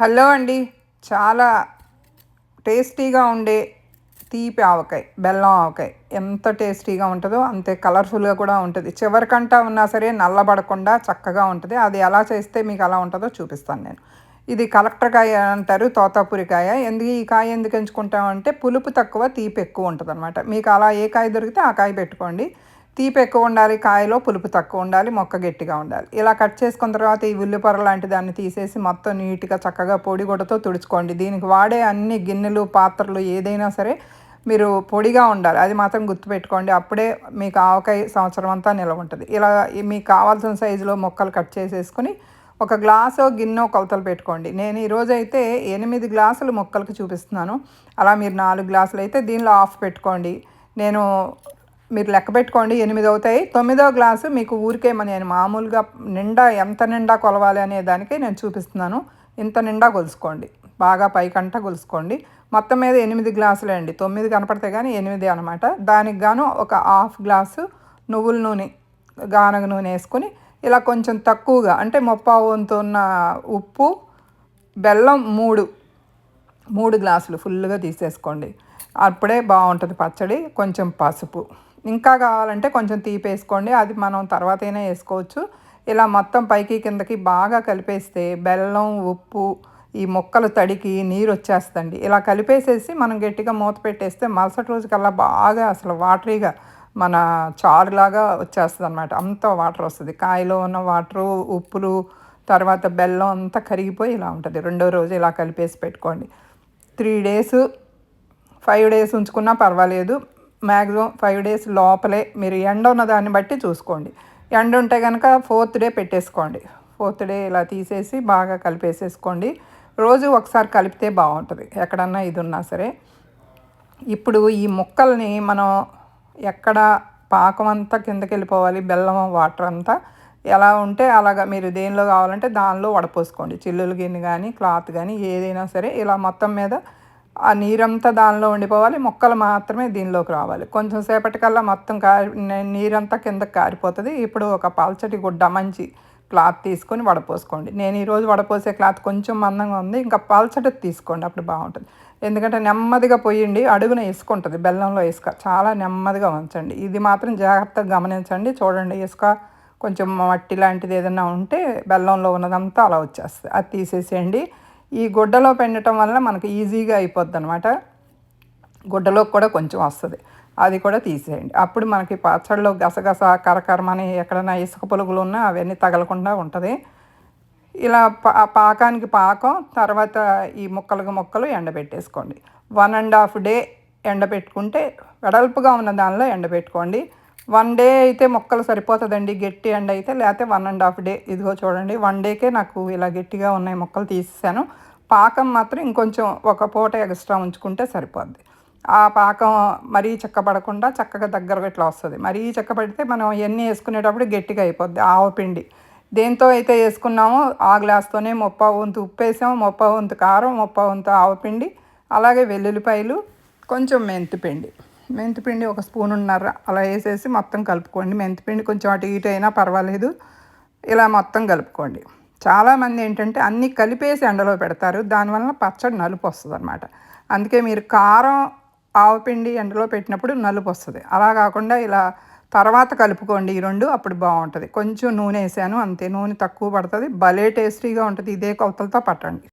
Hello అండి. చాలా టేస్టీగా ఉండే తీపి ఆవకాయ బెల్లం ఆవకాయ ఎంత టేస్టీగా ఉంటుందో అంతే కలర్ఫుల్గా కూడా ఉంటుంది. చివరికంట ఉన్నా సరే నల్లబడకుండా చక్కగా ఉంటుంది. అది ఎలా చేస్తే మీకు అలా ఉంటుందో చూపిస్తాను నేను. ఇది కలెక్టర్ కాయ అంటారు తోతాపురికాయ ఎందుకు ఈ కాయ ఎందుకు ఎంచుకుంటామంటే పులుపు తక్కువ తీపి ఎక్కువ ఉంటుంది అనమాట మీకు అలా ఏ కాయ దొరికితే ఆ కాయ పెట్టుకోండి. తీపి ఎక్కువ ఉండాలి కాయలో పులుపు తక్కువ ఉండాలి మొక్క గట్టిగా ఉండాలి. ఇలా కట్ చేసుకున్న తర్వాత ఈ ఉల్లిపొర లాంటి దాన్ని తీసేసి మొత్తం నీట్గా చక్కగా పొడి గుడ్డతో తుడుచుకోండి. దీనికి వాడే అన్ని గిన్నెలు పాత్రలు ఏదైనా సరే మీరు పొడిగా ఉండాలి. అది మాత్రం గుర్తుపెట్టుకోండి. అప్పుడే మీకు ఆవకాయ సంవత్సరం అంతా నిలవ ఉంటుంది. ఇలా మీకు కావాల్సిన సైజులో మొక్కలు కట్ చేసేసుకుని ఒక గ్లాసు గిన్నె కొలతలు పెట్టుకోండి. నేను ఈరోజు అయితే ఎనిమిది గ్లాసులు మొక్కలకు చూపిస్తున్నాను. అలా మీరు నాలుగు గ్లాసులు అయితే దీనిలో ఆఫ్ పెట్టుకోండి. నేను మీరు లెక్క పెట్టుకోండి ఎనిమిది అవుతాయి. తొమ్మిదో గ్లాసు మీకు ఊరికే నేను మామూలుగా నిండా ఎంత నిండా కొలవాలి అనే దానికి నేను చూపిస్తున్నాను. ఇంత నిండా కొలుసుకోండి బాగా పైకంట కొలుసుకోండి మొత్తం మీద ఎనిమిది గ్లాసులే అండి. తొమ్మిది కనపడితే కానీ ఎనిమిది అనమాట దానికి గాను ఒక హాఫ్ గ్లాసు నువ్వుల నూనె గానగ నూనె వేసుకొని ఇలా కొంచెం తక్కువగా అంటే ముప్పావు వంతు ఉన్న ఉప్పు బెల్లం మూడు మూడు గ్లాసులు ఫుల్గా తీసేసుకోండి. అప్పుడే బాగుంటుంది పచ్చడి. కొంచెం పసుపు. ఇంకా కావాలంటే కొంచెం తీపేసుకోండి. అది మనం తర్వాత అయినా వేసుకోవచ్చు. ఇలా మొత్తం పైకి కిందకి బాగా కలిపేస్తే బెల్లం ఉప్పు ఈ మొక్కలు తడికి నీరు వచ్చేస్తండి. ఇలా కలిపేసేసి మనం గట్టిగా మూత పెట్టేస్తే మరుసటి రోజుకల్లా బాగా అసలు వాటరీగా మన చారులాగా వచ్చేస్తుంది అనమాట అంత వాటర్ వస్తుంది. కాయలో ఉన్న వాటరు ఉప్పులు తర్వాత బెల్లం అంతా కరిగిపోయి ఇలా ఉంటుంది. రెండో రోజు ఇలా కలిపేసి పెట్టుకోండి. త్రీ డేస్ ఫైవ్ డేస్ ఉంచుకున్నా పర్వాలేదు. మ్యాక్సిమం ఫైవ్ డేస్ లోపలే మీరు ఎండ ఉన్న దాన్ని బట్టి చూసుకోండి. ఎండ ఉంటే కనుక ఫోర్త్ డే పెట్టేసుకోండి. ఫోర్త్ డే ఇలా తీసేసి బాగా కలిపేసేసుకోండి. రోజు ఒకసారి కలిపితే బాగుంటుంది. ఎక్కడన్నా ఇది ఉన్నా సరే. ఇప్పుడు ఈ ముక్కల్ని మనం ఎక్కడ పాకం అంతా కిందకి వెళ్ళిపోవాలి బెల్లం వాటర్ అంతా ఎలా ఉంటే అలాగా మీరు దేనిలో కావాలంటే దానిలో వడపోసుకోండి. చిల్లులు గిన్నె కానీ క్లాత్ కానీ ఏదైనా సరే ఇలా మొత్తం మీద ఆ నీరంతా దానిలో ఉండిపోవాలి మొక్కలు మాత్రమే దీనిలోకి రావాలి. కొంచెం సేపటికల్లా మొత్తం కారి నీరంతా కిందకి కారిపోతుంది. ఇప్పుడు ఒక పల్చటి గుడ్డ మంచి క్లాత్ తీసుకొని వడపోసుకోండి. నేను ఈరోజు వడపోసే క్లాత్ కొంచెం మందంగా ఉంది ఇంకా పల్చటి తీసుకోండి అప్పుడు బాగుంటుంది. ఎందుకంటే నెమ్మదిగా పోయండి అడుగున ఇసుక ఉంటుంది బెల్లంలో ఇసుక. చాలా నెమ్మదిగా ఉంచండి ఇది మాత్రం జాగ్రత్తగా గమనించండి. చూడండి ఇసుక కొంచెం మట్టి లాంటిది ఏదైనా ఉంటే బెల్లంలో ఉన్నదంతా అలా వచ్చేస్తుంది. అది తీసేసేయండి. ఈ గుడ్డలో పెండటం వల్ల మనకు ఈజీగా అయిపోద్ది అనమాట గుడ్డలో కూడా కొంచెం వస్తుంది. అది కూడా తీసేయండి. అప్పుడు మనకి పచ్చడిలో గసగస కరకరమని ఎక్కడైనా ఇసుక పులుగులు ఉన్నా అవన్నీ తగలకుండా ఉంటుంది. ఇలా పా పాకానికి పాకం తర్వాత ఈ ముక్కలకు ముక్కలు ఎండబెట్టేసుకోండి. వన్ అండ్ హాఫ్ డే ఎండబెట్టుకుంటే వెడల్పుగా ఉన్న దానిలో ఎండబెట్టుకోండి. వన్ డే అయితే మొక్కలు సరిపోతుందండి గట్టి ఎండ అయితే లేకపోతే వన్ అండ్ హాఫ్ డే. ఇదిగో చూడండి వన్ డేకే నాకు ఇలా గట్టిగా ఉన్నాయి మొక్కలు తీసేసాను. పాకం మాత్రం ఇంకొంచెం ఒక పూట ఎక్స్ట్రా ఉంచుకుంటే సరిపోద్ది. ఆ పాకం మరీ చెక్కబడకుండా చక్కగా దగ్గర ఇట్లా వస్తుంది. మరీ చెక్కబడితే మనం ఎన్ని వేసుకునేటప్పుడు గట్టిగా అయిపోద్ది ఆవపిండి దేంతో అయితే వేసుకున్నామో ఆ గ్లాస్తోనే ముప్ప వంతు ఉప్పు వేసాము ముప్ప వంతు కారం ముప్ప వంతు ఆవపిండి అలాగే వెల్లుల్లిపాయలు కొంచెం మెంతిపిండి మెంతిపిండి ఒక స్పూన్ ఉన్నర అలా వేసేసి మొత్తం కలుపుకోండి. మెంతిపిండి కొంచెం అటు ఇటు అయినా పర్వాలేదు. ఇలా మొత్తం కలుపుకోండి. చాలామంది ఏంటంటే అన్నీ కలిపేసి ఎండలో పెడతారు. దానివల్ల పచ్చడి నలుపు వస్తుంది అనమాట అందుకే మీరు కారం ఆవపిండి ఎండలో పెట్టినప్పుడు నలుపు వస్తుంది. అలా కాకుండా ఇలా తర్వాత కలుపుకోండి ఈ రెండు అప్పుడు బాగుంటుంది. కొంచెం నూనె వేసాను అంతే. నూనె తక్కువ పడుతుంది. భలే టేస్టీగా ఉంటుంది. ఇదే కొలతలతో పట్టండి.